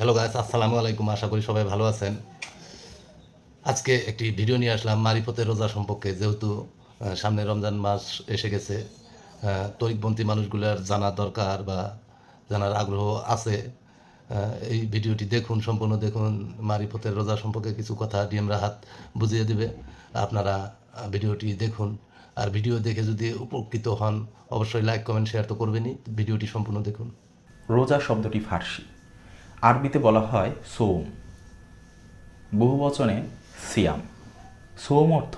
Hello guys আসসালামু আলাইকুম, আশা করি সবাই ভালো আছেন। আজকে একটি ভিডিও নিয়ে আসলাম মারিফতের রোজা সম্পর্কে, যেহেতু সামনে রমজান মাস এসে গেছে তরিকপন্থী মানুষগুলোর জানা দরকার বা জানার আগ্রহ আছে এই ভিডিওটি দেখুন, সম্পূর্ণ দেখুন মারিফতের রোজা সম্পর্কে কিছু কথা ডিএম রাহাত বুঝিয়ে দেবে, আপনারা ভিডিওটি দেখুন। আর ভিডিও দেখে যদি উপকৃত হন, অবশ্যই লাইক কমেন্ট শেয়ার তো করবেনই ভিডিওটি সম্পূর্ণ দেখুন। রোজা শব্দটি ফার্সি। আরবিতে বলা হয় সোম। বহু বচনে সিয়াম। সোম অর্থ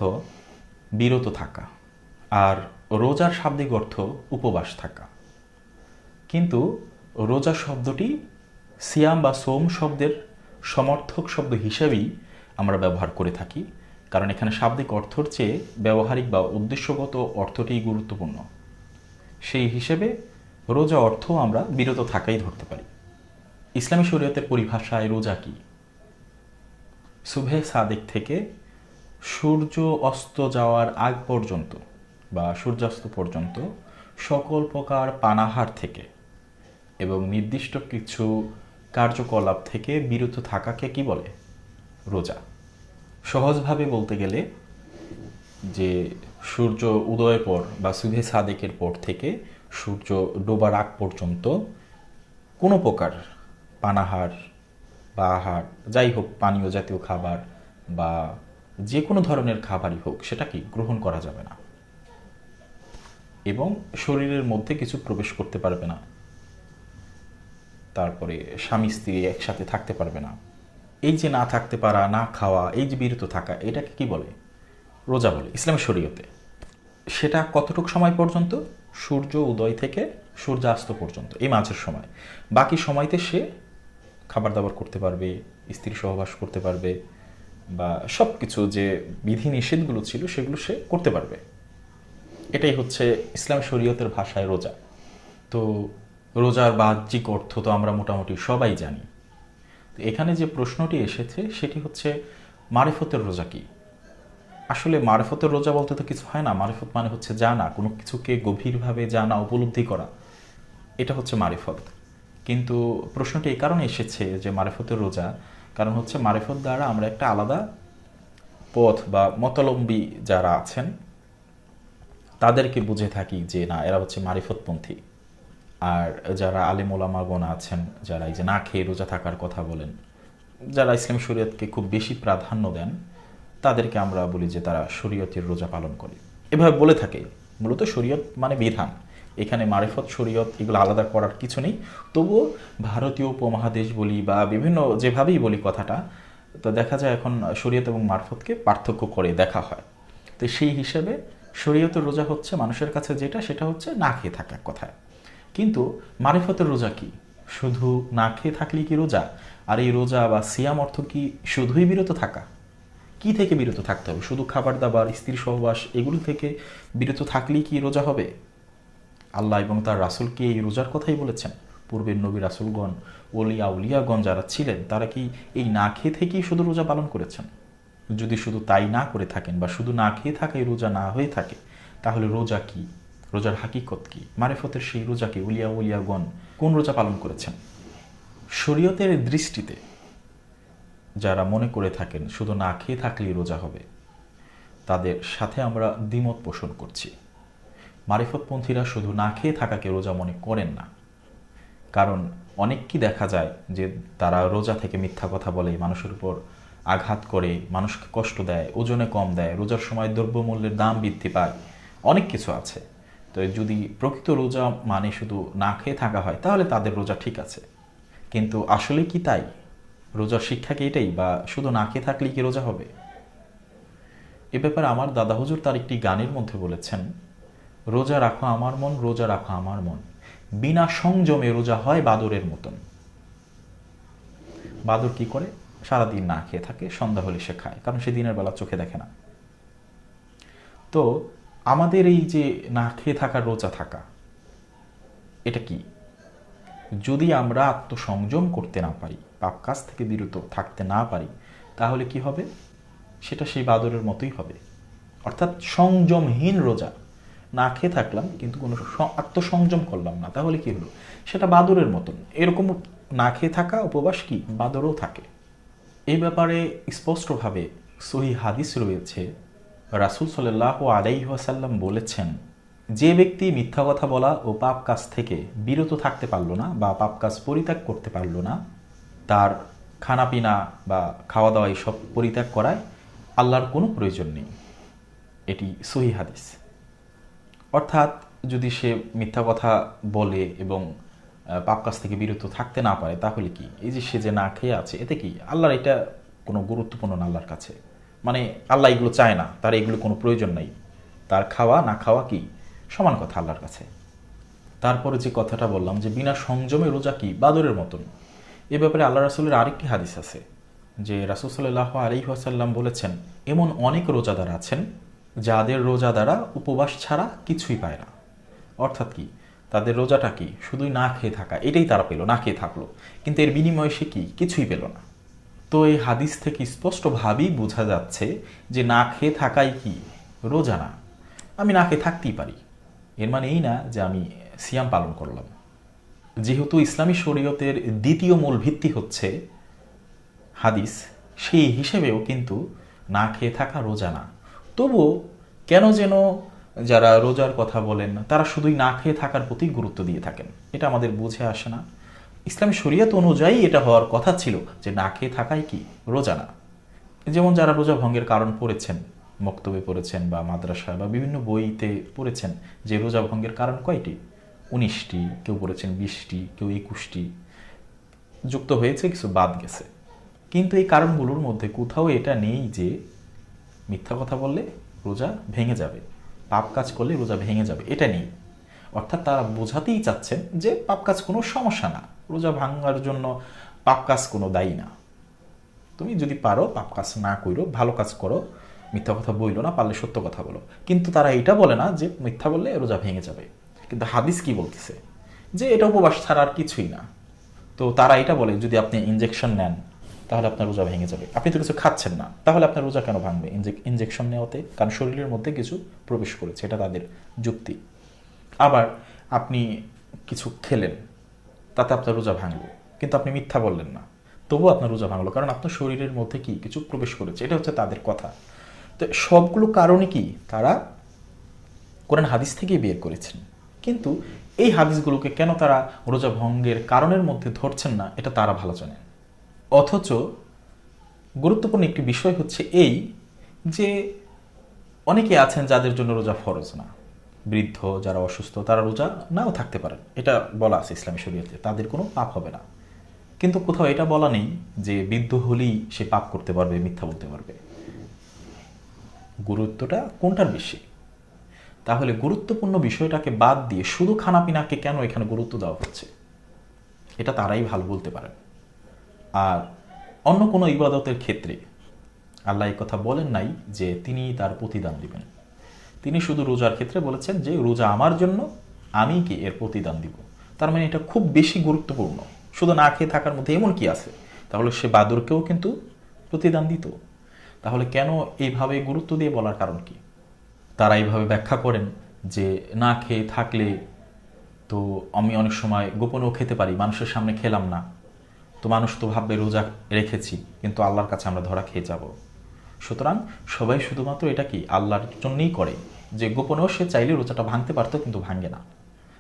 বিরত থাকা আর রোজার শাব্দিক অর্থ উপবাস থাকা। কিন্তু রোজা শব্দটি সিয়াম বা সোম শব্দের সমর্থক শব্দ হিসেবেই আমরা ব্যবহার করে থাকি, কারণ এখানে শাব্দিক অর্থর চেয়ে ব্যবহারিক বা উদ্দেশ্যগত অর্থটি গুরুত্বপূর্ণ। সেই হিসেবে রোজা অর্থ আমরা বিরত থাকাই ধরতে পারি। ইসলামী শরীয়তের পরিভাষায় রোজা কি? সুভে সাদেক থেকে সূর্য অস্ত যাওয়ার আগ পর্যন্ত বা সূর্যাস্ত পর্যন্ত সকল প্রকার পানাহার থেকে এবং নির্দিষ্ট কিছু কার্যকলাপ থেকে বিরত থাকাকে কি বলে? রোজা। সহজভাবে বলতে গেলে যে সূর্য উদয়ের পর বা সুভে সাদেকের পর থেকে সূর্য ডোবার আগ পর্যন্ত কোনো প্রকার পানাহার বা আহার, যাই হোক পানীয় জাতীয় খাবার বা যে কোনো ধরনের খাবারই হোক, সেটা কি গ্রহণ করা যাবে না। এবং শরীরের মধ্যে কিছু প্রবেশ করতে পারবে না। তারপরে স্বামী স্ত্রী একসাথে থাকতে পারবে না। এই যে না থাকতে পারা, না খাওয়া, এই যে বিরত থাকা, এটাকে কি বলে? রোজা বলে ইসলামের শরীয়তে। সেটা কতটুকু সময় পর্যন্ত? সূর্য উদয় থেকে সূর্যাস্ত পর্যন্ত, এই মাঝের সময়। বাকি সময়তে সে খাবার দাবার করতে পারবে, স্ত্রী সহবাস করতে পারবে বা সব কিছু যে বিধি নিষেধগুলো ছিল সেগুলো সে করতে পারবে। এটাই হচ্ছে ইসলাম শরীয়তের ভাষায় রোজা। তো রোজার বাহ্যিক অর্থ তো আমরা মোটামুটি সবাই জানি। তো এখানে যে প্রশ্নটি এসেছে সেটি হচ্ছে, মারিফতের রোজা কি? আসলে মারিফতের রোজা বলতে তো কিছু হয় না, মারিফত মানে হচ্ছে জানা, কোনো কিছুকে গভীরভাবে জানা, উপলব্ধি করা। এটা হচ্ছে মারিফত। কিন্তু প্রশ্নটি এই কারণে এসেছে যে মারেফতের রোজা, কারণ হচ্ছে মারেফত দ্বারা আমরা একটা আলাদা পথ বা মতলম্বী যারা আছেন, তাদেরকে বুঝে থাকি যে না, এরা হচ্ছে মারিফতপন্থী। আর যারা আলিম ওলামাগণ আছেন, যারা এই যে না খেয়ে রোজা থাকার কথা বলেন, যারা ইসলাম শরীয়তকে খুব বেশি প্রাধান্য দেন, তাদেরকে আমরা বলি যে তারা শরীয়তের রোজা পালন করে। এভাবে বলে থাকে। মূলত শরীয়ত মানে বিধান। এখানে মারিফত, শরীয়ত এগুলো আলাদা করার কিছু নেই। তবুও ভারতীয় উপমহাদেশ বলি বা বিভিন্ন যেভাবেই বলি কথাটা, তো দেখা যায় এখন শরীয়ত এবং মারফতকে পার্থক্য করে দেখা হয়। তো সেই হিসেবে শরীয়তের রোজা হচ্ছে মানুষের কাছে যেটা, সেটা হচ্ছে না খেয়ে থাকার কথায়। কিন্তু মারিফতের রোজা কি? শুধু না খেয়ে থাকলেই কি রোজা? আর এই রোজা বা সিয়াম অর্থ কি শুধুই বিরত থাকা? কি থেকে বিরত থাকতে হবে? শুধু খাবার দাবার স্ত্রী সহবাস, এগুলো থেকে বিরত থাকলেই কি রোজা হবে? আল্লাহ এবং তার রাসুলকে এই রোজার কথাই বলেছেন। পূর্বের নবী রাসুলগণ, ওলিয়া, উলিয়াগণ যারা ছিলেন, তারা কি এই না খেয়ে থেকেই শুধু রোজা পালন করেছেন? যদি শুধু তাই না করে থাকেন বা শুধু না খেয়ে থাকে রোজা না হয়ে থাকে, তাহলে রোজা কি? রোজার হাকিকত কি? মারেফতের সেই রোজাকে উলিয়া, উলিয়াগণ কোন রোজা পালন করেছেন? শরীয়তের দৃষ্টিতে যারা মনে করে থাকেন, শুধু না খেয়ে থাকলেই রোজা হবে, তাদের সাথে আমরা দ্বিমত পোষণ করছি। মারিফতপন্থীরা শুধু না খেয়ে থাকাকে রোজা মনে করেন না। কারণ অনেক কি দেখা যায় যে তারা রোজা থেকে মিথ্যা কথা বলে, মানুষের উপর আঘাত করে, মানুষকে কষ্ট দেয়, ওজনে কম দেয়, রোজার সময় দ্রব্যমূল্যের দাম বৃদ্ধি পায়, অনেক কিছু আছে। তো যদি প্রকৃত রোজা মানে শুধু না খেয়ে থাকা হয়, তাহলে তাদের রোজা ঠিক আছে। কিন্তু আসলে কি তাই? রোজার শিক্ষা কি এটাই বা শুধু না খেয়ে থাকলেই কি রোজা হবে? এ ব্যাপারে আমার দাদা হুজুর তার একটি গানের মধ্যে বলেছেন রোজা রাখো আমার মন, রোজা রাখো আমার মন। বিনা সংযমে রোজা হয় বাদরের মতন। বাদর কি করে? সারাদিন না খেয়ে থাকে, সন্ধ্যা হলে সে খায়, কারণ সে দিনের বেলা চোখে দেখে না। তো আমাদের এই যে না খেয়ে থাকা রোজা থাকা, এটা কি? যদি আমরা আত্মসংযম করতে না পারি, পাপ কাজ থেকে বিরত থাকতে না পারি, তাহলে কি হবে? সেটা সেই বাদরের মতোই হবে। অর্থাৎ সংযমহীন রোজা। না খেয়ে থাকলাম, কিন্তু কোনো আত্মসংযম করলাম না। তাহলে কী হলো? সেটা বাদরের মতন। এরকম না খেয়ে থাকা উপবাস কি? বাদরও থাকে। এই ব্যাপারে স্পষ্টভাবে সহি হাদিস রয়েছে। রাসুল সাল্লাহ আলাইহাসাল্লাম বলেছেন, যে ব্যক্তি মিথ্যা কথা বলা ও পাপ কাজ থেকে বিরত থাকতে পারল না বা পাপ কাজ পরিত্যাগ করতে পারল না, তার খানাপিনা বা খাওয়া দাওয়া এইসব পরিত্যাগ করায় আল্লাহর কোনো প্রয়োজন নেই। এটি সহি হাদিস। অর্থাৎ যদি সে মিথ্যা কথা বলে এবং পাপ কাজ থেকে বিরত থাকতে না পারে, তাহলে কি? এই যে সে যে না খেয়ে আছে, এতে কি? আল্লাহর এটা কোনো গুরুত্বপূর্ণ না আল্লাহর কাছে? মানে আল্লাহ এগুলো চায় না, তার এগুলো কোনো প্রয়োজন নাই। তার খাওয়া না খাওয়া কি? সমান কথা আল্লাহর কাছে। তারপরে যে কথাটা বললাম যে বিনা সংযমে রোজা কি? বাদরের মতন। এ ব্যাপারে আল্লাহ রাসুলের আরেকটি হাদিস আছে, যে রাসুল সাল্লাহ আলী আসাল্লাম বলেছেন, এমন অনেক রোজাদার আছেন যাদের রোজা দ্বারা উপবাস ছাড়া কিছুই পায় না। অর্থাৎ কি? তাদের রোজাটা কি? শুধুই না খেয়ে থাকা, এটাই তারা পেল, না খেয়ে থাকল। কিন্তু এর বিনিময়ে সে কি? কিছুই পেল না। তো এই হাদিস থেকে স্পষ্টভাবেই বোঝা যাচ্ছে যে না খেয়ে থাকাই কি? রোজা না। আমি না খেয়ে থাকতেই পারি। এর মানে এই না যে আমি সিয়াম পালন করলাম। যেহেতু ইসলামী শরীয়তের দ্বিতীয় মূল ভিত্তি হচ্ছে হাদিস, সেই হিসেবেও কিন্তু না খেয়ে থাকা রোজা না। তবুও কেন যেন যারা রোজার কথা বলেন তারা শুধুই না খেয়ে থাকার প্রতি গুরুত্ব দিয়ে থাকেন। এটা আমাদের বুঝে আসে না। ইসলামী শরীয়ত অনুযায়ী এটা হওয়ার কথা ছিল যে না খেয়ে থাকাই কি? রোজা না। যেমন যারা রোজা ভঙ্গের কারণ পড়েছেন, মক্তবে পড়েছেন বা মাদ্রাসা বা বিভিন্ন বইতে পড়েছেন, যে রোজা ভঙ্গের কারণ কয়টি? উনিশটি, কেউ পড়েছেন বিশটি, কেউ একুশটি। যুক্ত হয়েছে, কিছু বাদ গেছে। কিন্তু এই কারণগুলোর মধ্যে কোথাও এটা নেই যে মিথ্যা কথা বললে রোজা ভেঙে যাবে। পাপ কাজ করলে রোজা ভেঙে যাবে। এটা নেই অর্থাৎ তারা বোঝাতেই চাচ্ছেন যে পাপ কাজ কোনো সমস্যা না। রোজা ভাঙার জন্য পাপ কাজ কোনো দায়ী না। তুমি যদি পারো পাপ কাজ না করো, ভালো কাজ করো, মিথ্যা কথা বইলো না, পারলে সত্য কথা বলো। কিন্তু তারা এটা বলে না যে মিথ্যা বললে রোজা ভেঙে যাবে। কিন্তু হাদিস কি বলতেছে? যে এটা উপবাস ছাড়া আর কিছুই না। তো তারা এটা বলে, যদি আপনি ইনজেকশন নেন তাহলে আপনার রোজা ভেঙে যাবে। আপনি তো কিছু খাচ্ছেন না। তাহলে আপনার রোজা কেন ভাঙবে? ইনজেকশন নেওয়াতে, কারণ শরীরের মধ্যে কিছু প্রবেশ করেছে, এটা তাদের যুক্তি। আবার আপনি কিছু খেলেন, তাতে আপনার রোজা ভাঙলো কিন্তু আপনি মিথ্যা বললেন না। তবুও আপনার রোজা ভাঙলো, কারণ আপনার শরীরের মধ্যে কি? কিছু প্রবেশ করেছে। এটা হচ্ছে তাদের কথা। তো সবগুলো কারণে কি? তারা কোরআন হাদিস থেকেই বের করেছেন। কিন্তু এই হাদিসগুলোকে কেন তারা রোজা ভঙ্গের কারণের মধ্যে ধরছেন না? এটা তারা ভালো জানেন। অথচ গুরুত্বপূর্ণ একটি বিষয় হচ্ছে এই যে অনেকে আছেন যাদের জন্য রোজা ফরজ না। বৃদ্ধ যারা অসুস্থ তারা রোজা নাও থাকতে পারেন। এটা বলা আছে ইসলামী শরীয়তে, তাদের কোনো পাপ হবে না। কিন্তু কোথাও এটা বলা নেই যে বৃদ্ধ হলেই সে পাপ করতে পারবে, মিথ্যা বলতে পারবে। গুরুত্বটা কোনটার বেশি? তাহলে গুরুত্বপূর্ণ বিষয়টাকে বাদ দিয়ে শুধু খানাপিনাকে কেন এখানে গুরুত্ব দেওয়া হচ্ছে? এটা তারাই ভালো বলতে পারেন। আর অন্য কোনো ইবাদতের ক্ষেত্রে আল্লাহ এই কথা বলেন নাই যে তিনি তার প্রতিদান দিবেন। তিনি শুধু রোজার ক্ষেত্রে বলেছেন যে, রোজা আমার জন্য, আমি কি এর প্রতিদান দিব? তার মানে এটা খুব বেশি গুরুত্বপূর্ণ। শুধু না খেয়ে থাকার মধ্যে এমন কি আছে? তাহলে সে বাদরকেও কিন্তু প্রতিদান দিত। তাহলে কেন এইভাবে গুরুত্ব দিয়ে বলার কারণ কি? তারা এইভাবে ব্যাখ্যা করেন যে, না খেয়ে থাকলে তো আমি অনেক সময় গোপনেও খেতে পারি, মানুষের সামনে খেলাম না। তো মানুষ তো ভাববে, রোজা রেখেছি, কিন্তু আল্লাহর কাছে আমরা ধরা খেয়ে যাব। সুতরাং সবাই শুধুমাত্র এটা কি? আল্লাহর জন্যই করে। যে গোপনেও সে চাইলে রোজাটা ভাঙতে পারতো, কিন্তু ভাঙে না।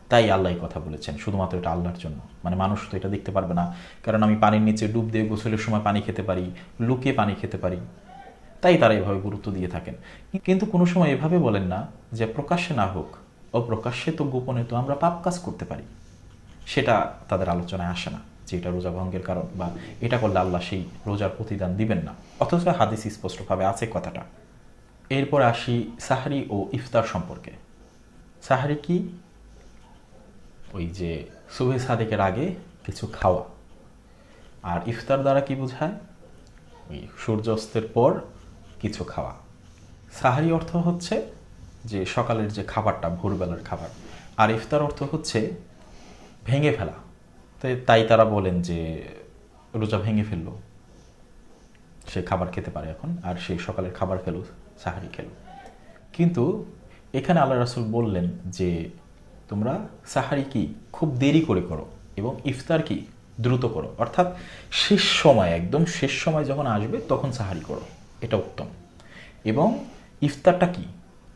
তাই আল্লাহ কথা বলেছেন, শুধুমাত্র এটা আল্লাহর জন্য। মানে মানুষ তো এটা দেখতে পারবে না। কারণ আমি পানির নিচে ডুব দিয়ে গোসলের সময় পানি খেতে পারি, লুকিয়ে পানি খেতে পারি। তাই তারা এভাবে গুরুত্ব দিয়ে থাকেন। কিন্তু কোনো সময় এভাবে বলেন না যে প্রকাশ্যে না হোক, অপ্রকাশ্যে তো গোপনে তো আমরা পাপ কাজ করতে পারি। সেটা তাদের আলোচনায় আসে না। যে এটা রোজা ভঙ্গের কারণ বা এটা করলে আল্লাহ সেই রোজার প্রতিদান দিবেন না। অথচ হাদিস স্পষ্টভাবে আছে কথাটা। এরপর আসি সাহারি ও ইফতার সম্পর্কে। সাহারি কি? ওই যে সুবে সাদেকের আগে কিছু খাওয়া। আর ইফতার দ্বারা কি বোঝায়? ওই সূর্যাস্তের পর কিছু খাওয়া। সাহারি অর্থ হচ্ছে যে সকালের যে খাবারটা, ভোরবেলার খাবার। আর ইফতার অর্থ হচ্ছে ভেঙে ফেলা। তাই তারা বলেন যে, রোজা ভেঙে ফেলল। সে খাবার খেতে পারে এখন, আর সেই সকালের খাবার খেলো, সাহারি খেলো। কিন্তু এখানে আল্লাহ রাসুল বললেন যে, তোমরা সাহারি কি খুব দেরি করে করো এবং ইফতার কি দ্রুত করো? অর্থাৎ শেষ সময়, একদম শেষ সময় যখন আসবে তখন সাহারি করো। এটা উত্তম। এবং ইফতারটা কি?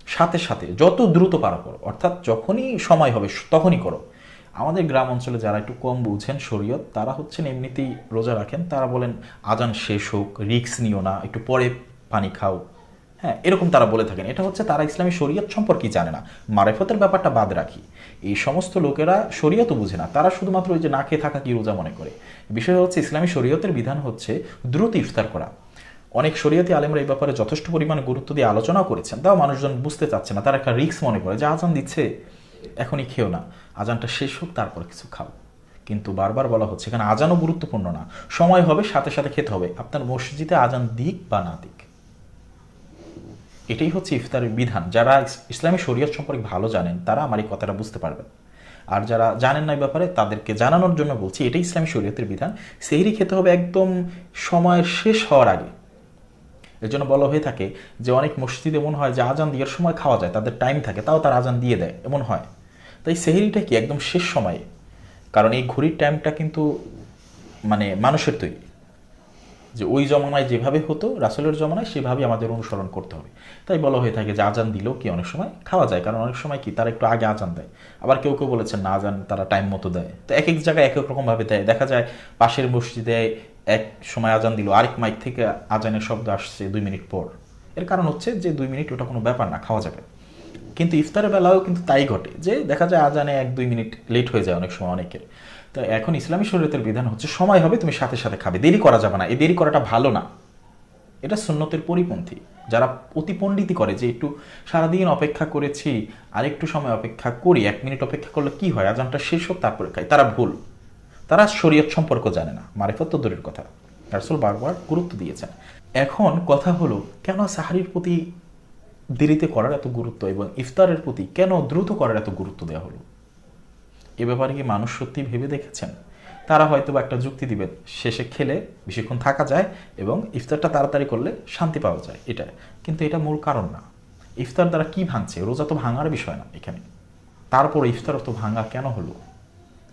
সাথে সাথে, যত দ্রুত পারা করো। অর্থাৎ যখনই সময় হবে, তখনই করো। আমাদের গ্রাম অঞ্চলে যারা একটু কম বুঝেন শরীয়ত, তারা হচ্ছেন এমনিতেই রোজা রাখেন। তারা বলেন, আজান শেষ হোক রিক্স নিও না, একটু পরে পানি খাও। হ্যাঁ এরকম তারা বলে থাকেন। এটা হচ্ছে তারা ইসলামী শরীয়ত সম্পর্কেই জানে না। মারেফতের ব্যাপারটা বাদ রাখি। এই সমস্ত লোকেরা শরীয়তও বুঝে না। তারা শুধুমাত্র ওই যে না খেয়ে থাকা কি রোজা মনে করে? বিষয় হচ্ছে, ইসলামী শরীয়তের বিধান হচ্ছে দ্রুত ইফতার করা। অনেক শরীয়তি আলেমরা এই ব্যাপারে যথেষ্ট পরিমাণে গুরুত্ব দিয়ে আলোচনাও করেছেন। তাও মানুষজন বুঝতে চাচ্ছে না। তারা একটা রিস্ক মনে করে যে, আজান দিচ্ছে, এখনই খেও না। আজানটা শেষ হোক, তারপর কিছু খাও কিন্তু বারবার বলা হচ্ছে এখানে আজানও গুরুত্বপূর্ণ না। সময় হবে, সাথে সাথে খেতে হবে। আপনার মসজিদে আজান দিক বা না দিক। এটাই হচ্ছে ইফতারের বিধান। যারা ইসলামী শরীয়ত সম্পর্কে ভালো জানেন, তারা আমার এই কথাটা বুঝতে পারবেন। আর যারা জানেন না এই ব্যাপারে, তাদেরকে জানানোর জন্য বলছি, এটাই ইসলামী শরীয়তের বিধান। সেহরি খেতে হবে একদম সময়ের শেষ হওয়ার আগে। এর জন্য বলা হয়ে থাকে যে, অনেক মসজিদে এমন হয় যে, আজান দেওয়ার সময় খাওয়া যায়, তাদের টাইম থাকে, তাও তার আজান দিয়ে দেয়, এমন হয়। তাই সেহরিটা কি একদম শেষ সময়ে? কারণ এই ঘড়ির টাইমটা কিন্তু মানে মানুষের তৈরি। যে ওই জমানায় যেভাবে হতো, রাসেলের জমানায় সেভাবে আমাদের অনুসরণ করতে হবে। তাই বলা হয়ে থাকে যে আজান দিলেও কি অনেক সময় খাওয়া যায়? কারণ অনেক সময় কি তারা একটু আগে আজান দেয়। আবার কেউ কেউ বলেছেন না, আজান তারা টাইম মতো দেয়। তো এক এক জায়গায় এক এক রকমভাবে দেয়। দেখা যায় পাশের মসজিদে এক সময় আজান দিল, আরেক মাইক থেকে আজানের শব্দ আসছে দুই মিনিট পর। এর কারণ হচ্ছে যে দুই মিনিট ওটা কোনো ব্যাপার না, খাওয়া যাবে। কিন্তু ইফতারের বেলাও কিন্তু তাই ঘটে যে দেখা যায় আজানে এক দুই মিনিট লেট হয়ে যায় অনেক সময় অনেকের। তো এখন ইসলামী শরীয়তের বিধান হচ্ছে সময় হবে, তুমি সাথে সাথে খাবে, দেরি করা যাবে না। এই দেরি করাটা ভালো না। এটা সুন্নতের পরিপন্থী। যারা অতি পণ্ডিতি করে যে একটু সারাদিন অপেক্ষা করেছি আর একটু সময় অপেক্ষা করি, এক মিনিট অপেক্ষা করলে কি হয়? আজানটা শেষ হোক, তারপরে খাই। তারা ভুল। তারা শরীয়ত সম্পর্ক জানে না। মারিফত তো দূরের কথা। রাসুল বারবার গুরুত্ব দিয়েছেন। এখন কথা হলো, কেন সাহারির প্রতি দেরিতে করার এত গুরুত্ব এবং ইফতারের প্রতি কেন দ্রুত করার এত গুরুত্ব দেওয়া হলো? এ ব্যাপারে কি মানুষ সত্যি ভেবে দেখেছেন? তারা হয়তো বা একটা যুক্তি দিবেন, শেষে খেলে বেশিক্ষণ থাকা যায় এবং ইফতারটা তাড়াতাড়ি করলে শান্তি পাওয়া যায় এটা কিন্তু এটা মূল কারণ না। ইফতার দ্বারা কি ভাঙছে? রোজা তো ভাঙার বিষয় না এখানে। তারপর ইফতার অর্থ ভাঙা কেন হলো?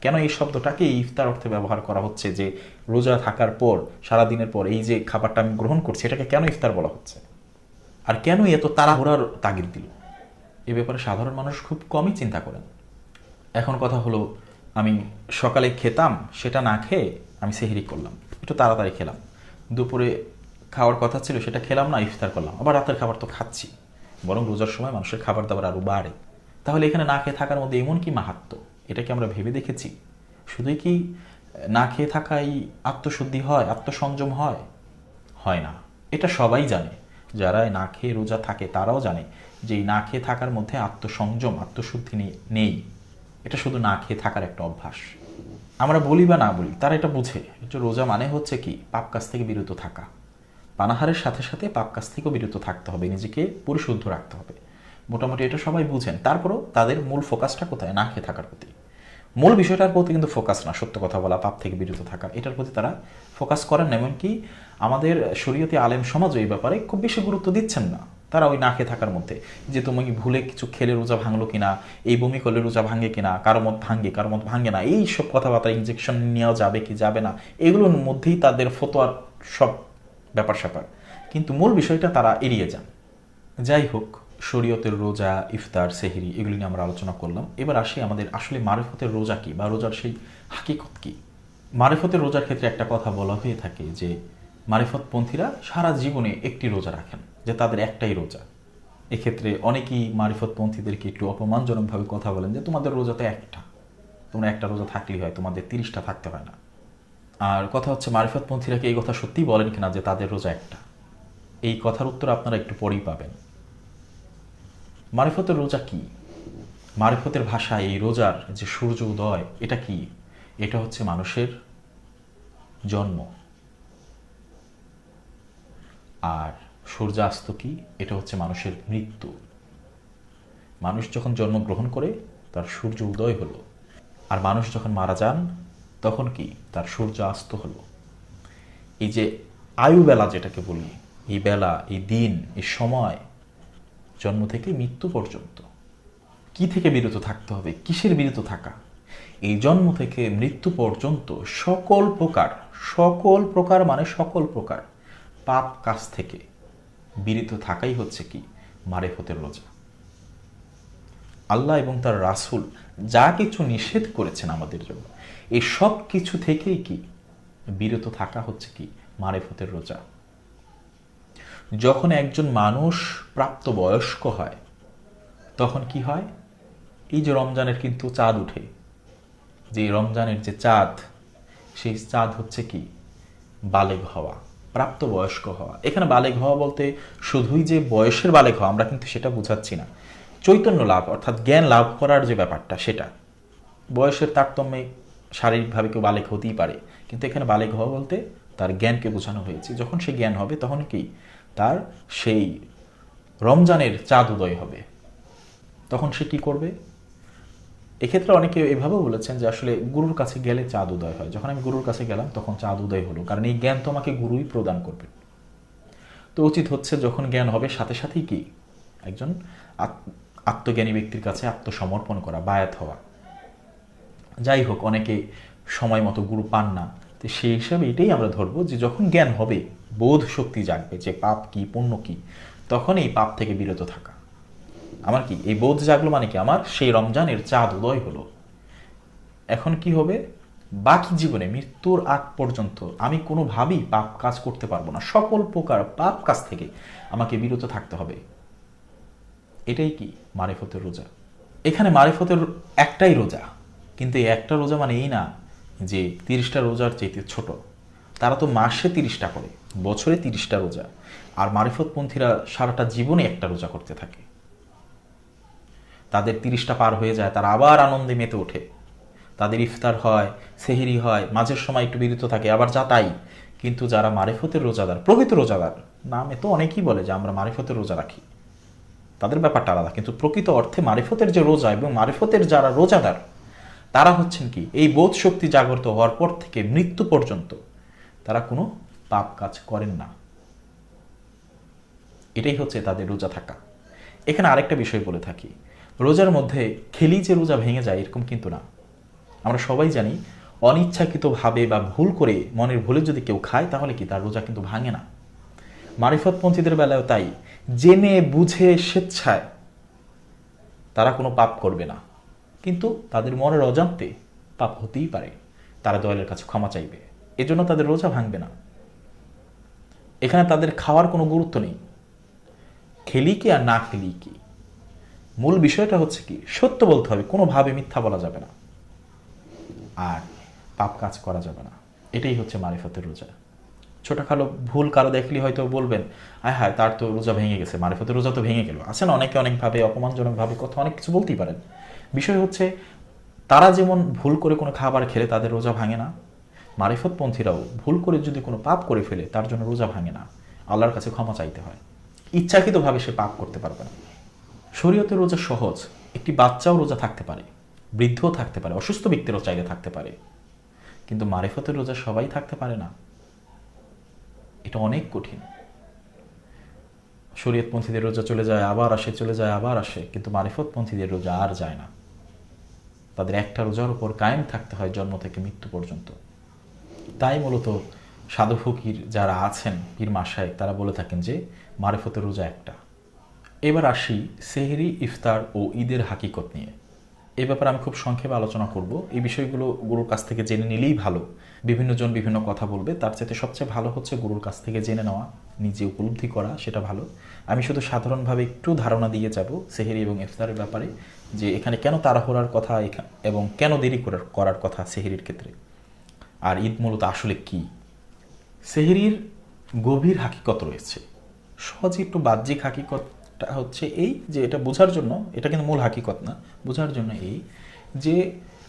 কেন এই শব্দটাকে ইফতার অর্থে ব্যবহার করা হচ্ছে যে রোজা থাকার পর সারা দিনের পর এই যে খাবারটা আমি গ্রহণ করছি, এটাকে কেন ইফতার বলা হচ্ছে? আর কেন এত তাড়াহুড়ার তাগিদ দিল? এ ব্যাপারে সাধারণ মানুষ খুব কমই চিন্তা করেন। এখন কথা হলো, আমি সকালে খেতাম, সেটা না খেয়ে আমি সেহেরি করলাম। একটু তাড়াতাড়ি খেলাম। দুপুরে খাওয়ার কথা ছিল, সেটা খেলাম না, ইফতার করলাম। আবার রাতের খাবার তো খাচ্ছি। বরং রোজার সময় মানুষের খাবার দাবার আরও বাড়ে। তাহলে এখানে না খেয়ে থাকার মধ্যে এমন কি মাহাত্ম? এটা কি আমরা ভেবে দেখেছি? শুধুই কি না খেয়ে থাকাই আত্মশুদ্ধি হয়, আত্মসংযম হয়? হয় না। এটা সবাই জানে। যারা না খেয়ে রোজা থাকে, তারাও জানে যে এই না খেয়ে থাকার মধ্যে আত্মসংযম, আত্মশুদ্ধি নেই- এটা শুধু না খেয়ে থাকার একটা অভ্যাস। আমরা বলি বা না বলি, তারা এটা বুঝে। যে রোজা মানে হচ্ছে কি? পাপ কাজ থেকে বিরত থাকা। পানাহারের সাথে সাথে পাপ কাজ থেকেও বিরত থাকতে হবে, নিজেকে পরিশুদ্ধ রাখতে হবে। মোটামুটি এটা সবাই বুঝেন। তারপরও তাদের মূল ফোকাসটা কোথায়? না খেয়ে থাকার প্রতি। মূল বিষয়টার প্রতি কিন্তু ফোকাস না, সত্য কথা বলা, পাপ থেকে বিরত থাকা। এটার প্রতি তারা ফোকাস করেন না এমনকি আমাদের শরীয়তে আলেম সমাজও এই ব্যাপারে খুব বেশি গুরুত্ব দিচ্ছেন না। তারা ওই না খেয়ে থাকার মধ্যে, যে তুমি ভুলে কিছু খেলে রোজা ভাঙলো কিনা, এই বমি করলে রোজা ভাঙে কিনা, কারও মত ভাঙে, কারও মত ভাঙে না, এই সব কথাবার্তা ইঞ্জেকশন নেওয়া যাবে কি যাবে না, এগুলোর মধ্যেই তাদের ফতোয়ার সব ব্যাপার স্যাপার কিন্তু মূল বিষয়টা তারা এড়িয়ে যান। যাই হোক শরীয়তের রোজা, ইফতার, সেহরি, এগুলি নিয়ে আমরা আলোচনা করলাম। এবার আসি আমাদের আসলে মারেফতের রোজা কি বা রোজার সেই হাকিকত কি? মারেফতের রোজার ক্ষেত্রে একটা কথা বলা হয়ে থাকে যে, মারিফতপন্থীরা সারা জীবনে একটি রোজা রাখেন, যে তাদের একটাই রোজা। এক্ষেত্রে অনেকেই মারিফতপন্থীদেরকে একটু অপমানজনকভাবে কথা বলেন যে, তোমাদের রোজা তো একটা। তোমরা একটা রোজা থাকলেই হয়, তোমাদের তিরিশটা থাকতে হয় না। আর কথা হচ্ছে, মারিফতপন্থীরা কি এই কথা সত্যিই বলেন কিনা যে, তাদের রোজা একটা? এই কথার উত্তর আপনারা একটু পরেই পাবেন। মারিফতের রোজা কি? মারিফতের ভাষায় এই রোজার যে সূর্য উদয়, এটা কি? এটা হচ্ছে মানুষের জন্ম। আর সূর্যাস্ত কি? এটা হচ্ছে মানুষের মৃত্যু। মানুষ যখন জন্মগ্রহণ করে, তার সূর্য উদয় হলো। আর মানুষ যখন মারা যান, তখন কি? তার সূর্য আস্ত হলো। এই যে আয়ু বেলা যেটাকে বলি, এই বেলা, এই দিন, এই সময় জন্ম থেকে মৃত্যু পর্যন্ত। কি থেকে বিরত থাকতে হবে? কিসের বিরত থাকা? এই জন্ম থেকে মৃত্যু পর্যন্ত সকল প্রকার সকল প্রকার মানে সকল প্রকার পাপ কাজ থেকে বিরত থাকাই হচ্ছে কি? মারেফতের রোজা। আল্লাহ এবং তার রাসূল যা কিছু নিষেধ করেছেন আমাদের জন্য, এই সব কিছু থেকেই কি বিরত থাকা হচ্ছে কি? মারেফতের রোজা। যখন একজন মানুষ প্রাপ্ত বয়স্ক হয়, তখন কি হয়? এই যে রমজানের কিন্তু চাঁদ উঠে। যে রমজানের যে চাঁদ, সেই চাঁদ হচ্ছে কি? বালেগ হওয়া প্রাপ্ত বয়স্ক হওয়া। এখানে বালেগ হওয়া বলতে শুধুই যে বয়সের বালেগ হওয়া, আমরা কিন্তু সেটা বুঝাচ্ছি না। চৈতন্য লাভ, অর্থাৎ জ্ঞান লাভ করার যে ব্যাপারটা, সেটা। বয়সের তারতম্যে শারীরিকভাবে কেউ বালেক হতেই পারে। কিন্তু এখানে বালেক হওয়া বলতে তার জ্ঞানকে বোঝানো হয়েছে। যখন সে জ্ঞান হবে, তখন কি? তার সেই রমজানের চাঁদ উদয় হবে। তখন সে কি করবে? এক্ষেত্রে অনেকে এভাবে বলেছেন যে আসলে গুরুর কাছে গেলে চাঁদ উদয় হয়। যখন আমি গুরুর কাছে গেলাম, তখন চাঁদ উদয় হলো। কারণ এই জ্ঞান তো আমাকে গুরুই প্রদান করবে। তো উচিত হচ্ছে যখন জ্ঞান হবে, সাথে সাথেই কি? একজন আত- আত্মজ্ঞানী ব্যক্তির কাছে আত্মসমর্পণ করা, বায়াত হওয়া। যাই হোক, অনেকে সময় মতো গুরু পান না। তো সেই হিসাবে এটাই আমরা ধরবো যে যখন জ্ঞান হবে বোধ শক্তি জাগবে যে পাপ কি, পুণ্য কি তখন এই পাপ থেকে বিরত থাকা। আমার কি, এই বোধ জাগলো মানে কি? আমার সেই রমজানের চাঁদ উদয় হলো। এখন কি হবে? বাকি জীবনে মৃত্যুর আগ পর্যন্ত আমি কোনোভাবেই পাপ কাজ করতে পারব না। সকল প্রকার পাপ কাজ থেকে আমাকে বিরত থাকতে হবে। এটাই কি? মারেফতের রোজা। এখানে মারেফতের একটাই রোজা, কিন্তু এই একটা রোজা মানে এই না যে তিরিশটা রোজার চাইতে ছোট। তারা তো মাসে তিরিশটা করে। বছরে তিরিশটা রোজা। আর মারিফতপন্থীরা সারাটা জীবনে একটা রোজা করতে থাকে। তাদের তিরিশটা পার হয়ে যায়, তারা আবার আনন্দে মেতে ওঠে। তাদের ইফতার হয়, সেহেরি হয়, মাঝের সময় একটু বিরত থাকে, আবার যা তাই। কিন্তু যারা মারিফতের রোজাদার, প্রকৃত রোজাদার, নামে তো অনেকেই বলে যে আমরা মারিফতের রোজা রাখি। তাদের ব্যাপারটা আলাদা। কিন্তু প্রকৃত অর্থে মারিফতের যে রোজা এবং মারিফতের যারা রোজাদার, তারা হচ্ছেন কি? এই বোধ শক্তি জাগ্রত হওয়ার পর থেকে মৃত্যু পর্যন্ত তারা কোনো পাপ কাজ করেন না। এটাই হচ্ছে তাদের রোজা থাকা। এখানে আরেকটা বিষয় বলে থাকি। রোজার মধ্যে খেলি যে রোজা ভেঙে যায় এরকম কিন্তু না। আমরা সবাই জানি, অনিচ্ছাকৃতভাবে বা ভুল করে মনের ভুলে যদি কেউ খায়, তাহলে কি তার রোজা কিন্তু ভাঙে না। মারিফতপন্থীদের বেলায় তাই। জেনে বুঝে স্বেচ্ছায় তারা কোনো পাপ করবে না। কিন্তু তাদের মনের অজান্তে পাপ হতেই পারে। তারা দয়ালের কাছে ক্ষমা চাইবে। এজন্য তাদের রোজা ভাঙবে না। এখানে তাদের খাওয়ার কোনো গুরুত্ব নেই। খেলি কি আর না খেলি কি? মূল বিষয়টা হচ্ছে কি, সত্য বলতে হবে, কোনোভাবে মিথ্যা বলা যাবে না। আর পাপ কাজ করা যাবে না। এটাই হচ্ছে মারিফতের রোজা। ছোটখাটো ভুল কারও দেখলে হয়তো বলবেন, আয় হায়, তার তো রোজা ভেঙে গেছে, মারিফতের রোজা তো ভেঙে গেল। আছে না, অনেকে অনেকভাবে অপমানজনকভাবে কথা অনেক কিছু বলতেই পারেন। বিষয় হচ্ছে, তারা যেমন ভুল করে কোনো খাবার খেলে তাদের রোজা ভাঙে না মারিফতপন্থীরাও ভুল করে যদি কোনো পাপ করে ফেলে, তার জন্য রোজা ভাঙে না। আল্লাহর কাছে ক্ষমা চাইতে হয়। ইচ্ছাকৃতভাবে সে পাপ করতে পারবে না। শরীয়তের রোজা সহজ। একটি বাচ্চাও রোজা থাকতে পারে, বৃদ্ধও থাকতে পারে, অসুস্থ ব্যক্তিরও চাইলে থাকতে পারে। কিন্তু মারিফতের রোজা সবাই থাকতে পারে না। এটা অনেক কঠিন। শরীয়তপন্থীদের রোজা চলে যায়, আবার আসে, চলে যায়, আবার আসে। কিন্তু মারিফতপন্থীদের রোজা আর যায় না। তাদের একটা রোজার উপর কায়েম থাকতে হয় জন্ম থেকে মৃত্যু পর্যন্ত। তাই মূলত সাধু ফকির যারা আছেন পীর মাসায়, তারা বলে থাকেন যে মারিফতের রোজা একটা। এবার আসি সেহরি, ইফতার ও ঈদের হাকিকত নিয়ে। এ ব্যাপারে আমি খুব সংক্ষেপে আলোচনা করব। এই বিষয়গুলো গুরুর কাছ থেকে জেনে নিলেই ভালো। বিভিন্ন জন বিভিন্ন কথা বলবে, তার চাইতে সবচেয়ে ভালো হচ্ছে গুরুর কাছ থেকে জেনে নেওয়া, নিজে উপলব্ধি করা, সেটা ভালো। আমি শুধু সাধারণভাবে একটু ধারণা দিয়ে যাব সেহেরি এবং ইফতারের ব্যাপারে, যে এখানে কেন তাড়াহুড়ার কথা এবং কেন দেরি করার করার কথা সেহেরির ক্ষেত্রে। আর ঈদ মূলত আসলে কি? সেহরির গভীর হাকিকত রয়েছে। সহজে একটু বাহ্যিক হাকিকতটা হচ্ছে এই যে এটা বোঝার জন্য, এটা কিন্তু মূল হাকিকত না, বোঝার জন্য এই যে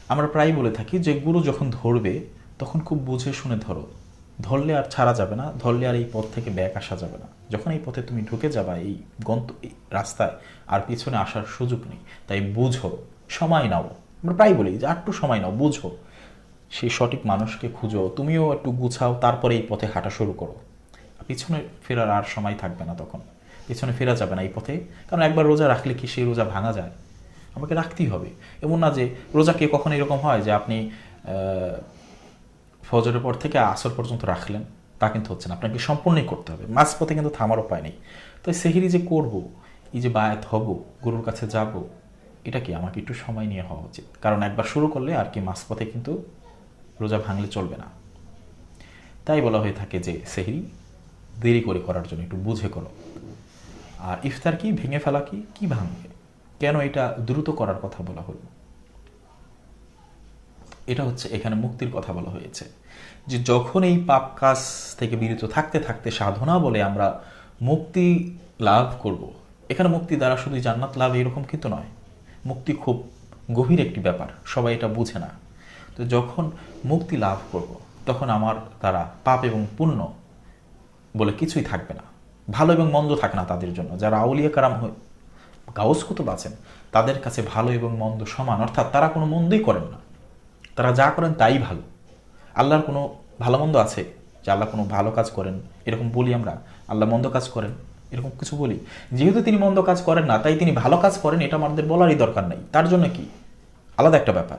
আমরা প্রায় বলে থাকি যে গুরু যখন ধরবে, তখন খুব বুঝে শুনে ধরো। ধরলে আর ছাড়া যাবে না, ধরলে আর এই পথ থেকে ব্যাক আসা যাবে না। যখন এই পথে তুমি ঢুকে যাবা, এই গন্ত রাস্তায়, আর পিছনে আসার সুযোগ নেই। তাই বুঝো, সময় নাও। আমরা প্রায় বলি যে একটু সময় নাও, বুঝো। সেই সঠিক মানুষকে খুঁজো, তুমিও একটু গুছাও তারপরে এই পথে হাঁটা শুরু করো। পিছনে ফেরার আর সময় থাকবে না তখন। পিছনে ফেরা যাবে না এই পথে, কারণ একবার রোজা রাখলে কি সেই রোজা ভাঙা যায়? আমাকে রাখতেই হবে। এমন না যে রোজাকে কখনো এরকম হয় যে আপনি ফজরের পর থেকে আসর পর্যন্ত রাখলেন? তা কিন্তু হচ্ছে না। আপনাকে সম্পূর্ণই করতে হবে। মাঝপথে কিন্তু থামার উপায় নেই। তো সেহিরি যে করব, এই যে বায়াত হব, গুরুর কাছে যাব, এটা কি আমাকে একটু সময় নিয়ে হওয়া উচিত? কারণ একবার শুরু করলে আর কি মাঝপথে কিন্তু রোজা ভাঙলে চলবে না। তাই বলা হয়ে থাকে যে সেহরি দেরি করে করার জন্য একটু বুঝে করো। আর ইফতার কি, ভেঙে ফেলা কি কি ভাঙবে? কেন এটা দ্রুত করার কথা বলা হলো? এটা হচ্ছে এখানে মুক্তির কথা বলা হয়েছে যে যখন এই পাপ কাজ থেকে বিরত থাকতে থাকতে সাধনা বলে আমরা মুক্তি লাভ করব। এখানে মুক্তি দ্বারা শুধু জান্নাত লাভ এরকম কিন্তু নয়, মুক্তি খুব গভীর একটি ব্যাপার, সবাই এটা বুঝে না। তো যখন মুক্তি লাভ করব। তখন আমার তারা পাপ এবং পুণ্য বলে কিছুই থাকবে না। ভালো এবং মন্দ থাকে না তাদের জন্য। যারা আউলিয়া কারাম হয়ে গাউস কুতুব আছেন, তাদের কাছে ভালো এবং মন্দ সমান। অর্থাৎ তারা কোনো মন্দই করেন না। তারা যা করেন তাই ভালো। আল্লাহর কোনো ভালো মন্দ আছে যে আল্লাহ কোনো ভালো কাজ করেন? এরকম বলি আমরা। আল্লাহ মন্দ কাজ করেন? এরকম কিছু বলি। যেহেতু তিনি মন্দ কাজ করেন না, তাই তিনি ভালো কাজ করেন, এটা আমাদের বলারই দরকার নেই। তার জন্য কি? আলাদা একটা ব্যাপার।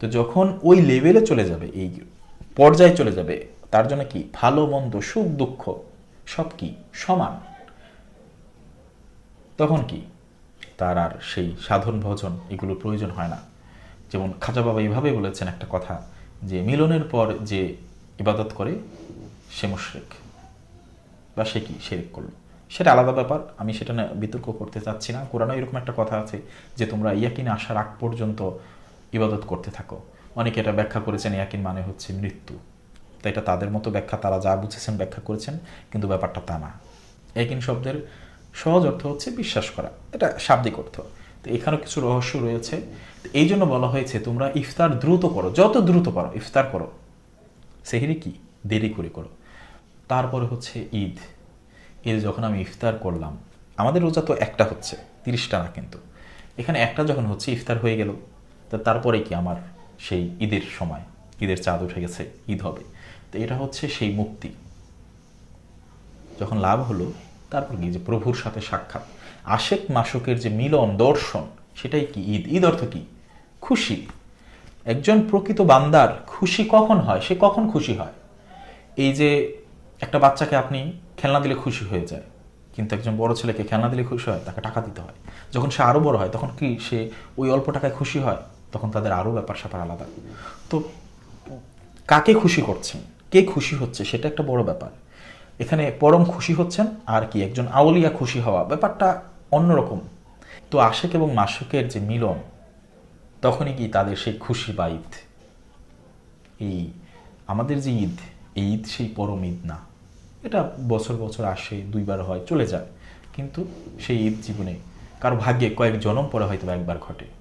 তো যখন ওই লেভেলে চলে যাবে, এই পর্যায়ে চলে যাবে, তার জন্য কি? ভালো, মন্দ, সুখ, দুঃখ, সব কি? সমান। তখন কি? তার আর সেই সাধন ভজন এগুলো প্রয়োজন হয় না। যেমন খাজা বাবা এইভাবে বলেছেন একটা কথা, যে মিলনের পর যে ইবাদত করে, সে মুশরিক। বা সে কি? শেরেক করল। সেটা আলাদা ব্যাপার, আমি সেটা বিতর্ক করতে চাচ্ছি না। কোরআনে এরকম একটা কথা আছে, যে তোমরা ইয়াকিনে আসার আগ পর্যন্ত ইবাদত করতে থাকো। অনেকে এটা ব্যাখ্যা করেছেন, ইয়াকিন মানে হচ্ছে মৃত্যু। তো এটা তাদের মতো ব্যাখ্যা, তারা যা বুঝেছেন ব্যাখ্যা করেছেন, কিন্তু ব্যাপারটা তা না। ইয়াকিন শব্দের সহজ অর্থ হচ্ছে বিশ্বাস করা। এটা শাব্দিক অর্থ। তো এখানেও কিছু রহস্য রয়েছে। এই জন্য বলা হয়েছে, তোমরা ইফতার দ্রুত করো। যত দ্রুত করো ইফতার করো। সেহিরি কি? দেরি করে করো। তারপরে হচ্ছে ঈদ। ঈদ যখন আমি ইফতার করলাম, আমাদের রোজা তো একটা হচ্ছে, তিরিশটা না কিন্তু। এখানে একটা যখন হচ্ছে, ইফতার হয়ে গেল। তো তারপরে কি আমার সেই ঈদের সময়? ঈদের চাঁদ উঠে গেছে, ঈদ হবে। তো এটা হচ্ছে সেই মুক্তি। যখন লাভ হলো, তারপর কি? যে প্রভুর সাথে সাক্ষাৎ। আশেক মাসকের যে মিলন দর্শন, সেটাই কি ঈদ? ঈদ অর্থ কি? খুশি। একজন প্রকৃত বান্দার খুশি কখন হয়? সে কখন খুশি হয়? এই যে একটা বাচ্চাকে আপনি খেলনা দিলে খুশি হয়ে যায়, কিন্তু একজন বড় ছেলেকে খেলনা দিলে খুশি হয়, তাকে টাকা দিতে হয়। যখন সে আরও বড় হয়, তখন কি সে ওই অল্প টাকায় খুশি হয়? তখন তাদের আরও ব্যাপার স্যাপার আলাদা। তো কাকে খুশি করছেন? কে খুশি হচ্ছে সেটা একটা বড় ব্যাপার। এখানে পরম খুশি হচ্ছেন আর কি একজন আউলিয়া খুশি হওয়া ব্যাপারটা অন্যরকম। তো আশেক এবং মাসুকের যে মিলন, তখনই কি তাদের সেই খুশি বা ঈদ? এই আমাদের যে ঈদ, এই ঈদ সেই পরম ঈদ না। এটা বছর বছর আসে, দুইবার হয়, চলে যায়। কিন্তু সেই ঈদ জীবনে কারও ভাগ্যে কয়েক জনম পরে হয়তো একবার ঘটে।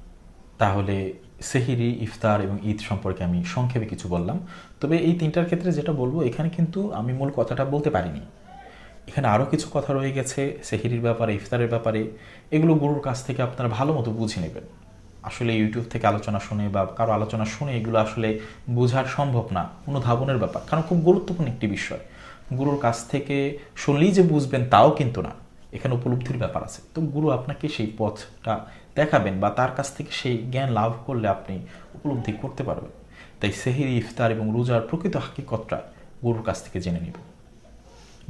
তাহলে সেহিরি, ইফতার এবং ঈদ সম্পর্কে আমি সংক্ষেপে কিছু বললাম। তবে এই তিনটার ক্ষেত্রে যেটা বলব, এখানে কিন্তু আমি মূল কথাটা বলতে পারিনি। এখানে আরও কিছু কথা রয়ে গেছে, সেহিরির ব্যাপারে, ইফতারের ব্যাপারে। এগুলো গুরুর কাছ থেকে আপনারা ভালো মতো বুঝে নেবেন। আসলে ইউটিউব থেকে আলোচনা শুনে বা কারও আলোচনা শুনে এগুলো আসলে বোঝার সম্ভব না, অনুধাবনের ব্যাপার। কারণ খুব গুরুত্বপূর্ণ একটি বিষয়। গুরুর কাছ থেকে শুনলেই যে বুঝবেন, তাও কিন্তু না। এখানে উপলব্ধির ব্যাপার আছে। তো গুরু আপনাকে সেই পথটা দেখাবেন বা তার কাছ থেকে সেই জ্ঞান লাভ করলে আপনি উপলব্ধি করতে পারবেন। তাই সেহিরি, ইফতার এবং রোজার প্রকৃত হাকিকতটা গুরুর কাছ থেকে জেনে নেবেন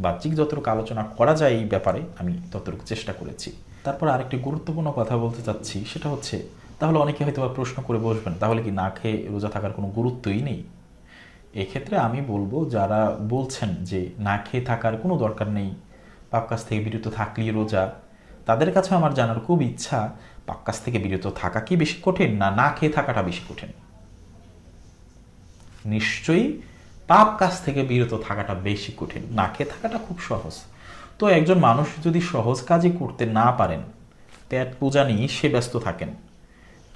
বাহ্যিক যতটুকু আলোচনা করা যায় এই ব্যাপারে আমি ততটুকু চেষ্টা করেছি। তারপর আরেকটি গুরুত্বপূর্ণ কথা বলতে চাচ্ছি, সেটা হচ্ছে, তাহলে অনেকে হয়তো প্রশ্ন করে বসবেন, তাহলে কি না খেয়ে রোজা থাকার কোনো গুরুত্বই নেই? এক্ষেত্রে আমি বলব, যারা বলছেন যে না খেয়ে থাকার কোনো দরকার নেই পাপ কাছ থেকে বিরত থাকলেই রোজা। তাদের কাছে আমার জানার খুব ইচ্ছা, পাপ কাছ থেকে বিরত থাকা কি বেশি কঠিন না না খেয়ে থাকাটা বেশি কঠিন? নিশ্চয়ই পাপ কাজ থেকে বিরত থাকাটা বেশি কঠিন, না খেয়ে থাকাটা খুব সহজ। তো একজন মানুষ যদি সহজ কাজই করতে না পারেন পেট পূজা নিয়ে সে ব্যস্ত থাকেন,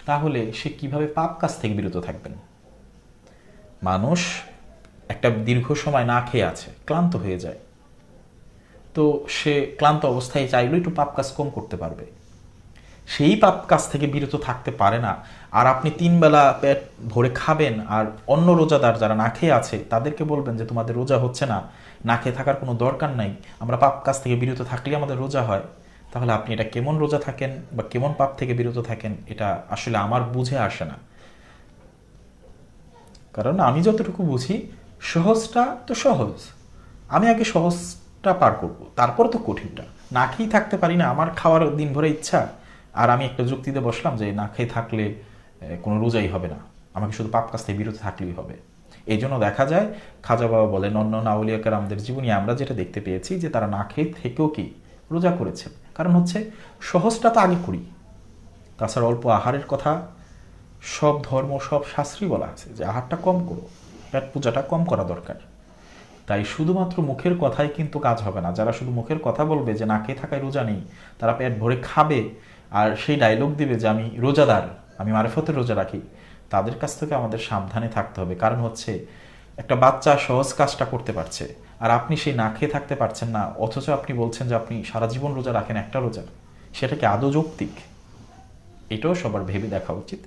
তাহলে সে কীভাবে পাপ কাজ থেকে বিরত থাকবেন? মানুষ একটা দীর্ঘ সময় না খেয়ে আছে, ক্লান্ত হয়ে যায়। তো সে ক্লান্ত অবস্থায় চাইলেও একটু পাপ কাজ কম করতে পারবে। সেই পাপ কাজ থেকে বিরত থাকতে পারে না। আর আপনি তিন বেলা পেট ভরে খাবেন আর অন্য রোজাদার যারা না খেয়ে আছে, তাদেরকে বলবেন যে তোমাদের রোজা হচ্ছে না। না খেয়ে থাকার কোনো দরকার নাই। আমরা পাপ কাজ থেকে বিরত থাকলেই আমাদের রোজা হয়। তাহলে আপনি এটা কেমন রোজা থাকেন বা কেমন পাপ থেকে বিরত থাকেন, এটা আসলে আমার বুঝে আসে না। কারণ আমি যতটুকু বুঝি, সহজটা তো সহজ। আমি আগে সহজটা পার করব। তারপর তো কঠিনটা। না খেয়েই থাকতে পারি না, আমার খাওয়ার দিন ভরে ইচ্ছা। আর আমি একটা যুক্তিতে বসলাম যে না খেয়ে থাকলে কোনো রোজাই হবে না। আমাকে শুধু পাপ কাজ থেকে বিরত থাকলেই হবে। এই জন্য দেখা যায়, খাজা বাবা বলেন, অন্য নাউলিয়াকার আমাদের জীবনী আমরা যেটা দেখতে পেয়েছি যে তারা না খেয়ে থেকেও কি রোজা করেছে কারণ হচ্ছে, সহজটা তো আগে করি। তাছাড়া অল্প আহারের কথা, সব ধর্ম, সব শাস্ত্রই বলা আছে যে আহারটা কম করো। পেট পূজাটা কম করা দরকার। তাই শুধুমাত্র মুখের কথাই কিন্তু কাজ হবে না। যারা শুধু মুখের কথা বলবে যে, না, খেয়ে থাকায় রোজা নেই, তারা পেট ভরে খাবে। আর সেই ডায়লগ দিবে যে, আমি রোজাদার, আমি মারেফতের রোজা রাখি। তাদের কাছ থেকে আমাদের সাবধানে থাকতে হবে। কারণ হচ্ছে, একটা বাচ্চা সহজ কাজটা করতে পারছে। আর আপনি সেই না খেয়ে থাকতে পারছেন না, অথচ আপনি বলছেন যে, আপনি সারা জীবন রোজা রাখেন একটা রোজা। সেটা কি আদৌ যৌক্তিক? এটাও সবার ভেবে দেখা উচিত।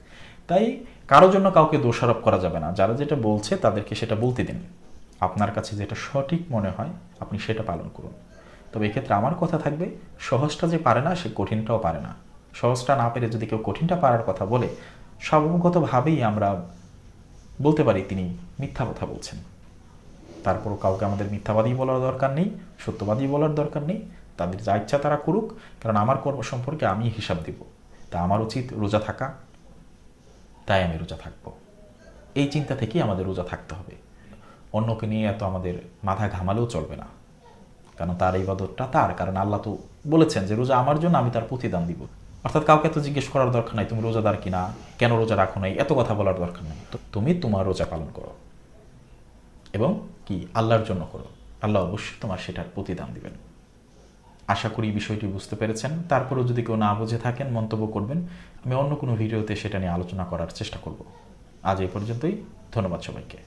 তাই কারোর জন্য কাউকে দোষারোপ করা যাবে না। যারা যেটা বলছে তাদেরকে সেটা বলতে দিন। আপনার কাছে যেটা সঠিক মনে হয়, আপনি সেটা পালন করুন। তবে এক্ষেত্রে আমার কথা থাকবে, সহজটা যে পারে না, সে কঠিনটাও পারে না। সহজটা না পেরে যদি কেউ কঠিনটা পারার কথা বলে, স্বভাবগতভাবেই আমরা বলতে পারি তিনি মিথ্যা কথা বলছেন। তারপরও কাউকে আমাদের মিথ্যাবাদী বলার দরকার নেই, সত্যবাদী বলার দরকার নেই। তাদের যা ইচ্ছা তারা করুক, কারণ আমার কর্ম সম্পর্কে আমি হিসাব দিব। তা আমার উচিত রোজা থাকা, তাই আমি রোজা থাকব। এই চিন্তা থেকেই আমাদের রোজা থাকতে হবে। অন্যকে নিয়ে এত আমাদের মাথা ঘামালেও চলবে না। কারণ তার এই ইবাদতটা তার, কারণ আল্লাহ তো বলেছেন যে রোজা আমার জন্য আমি তার প্রতিদান দিব। অর্থাৎ কাউকে তো জিজ্ঞেস করার দরকার নাই, তুমি রোজাদার কিনা? কেন রোজা রাখো নাই? এত কথা বলার দরকার নাই। তো তুমি তোমার রোজা পালন করো এবং কি আল্লাহর জন্য করো। আল্লাহ অবশ্যই তোমার সেটার প্রতিদান দিবেন। আশা করি বিষয়টি বুঝতে পেরেছেন। তারপরেও যদি কেউ না বুঝে থাকেন, মন্তব্য করবেন, আমি অন্য কোনো ভিডিওতে সেটা নিয়ে আলোচনা করার চেষ্টা করব। আজ এই পর্যন্তই। ধন্যবাদ সবাইকে।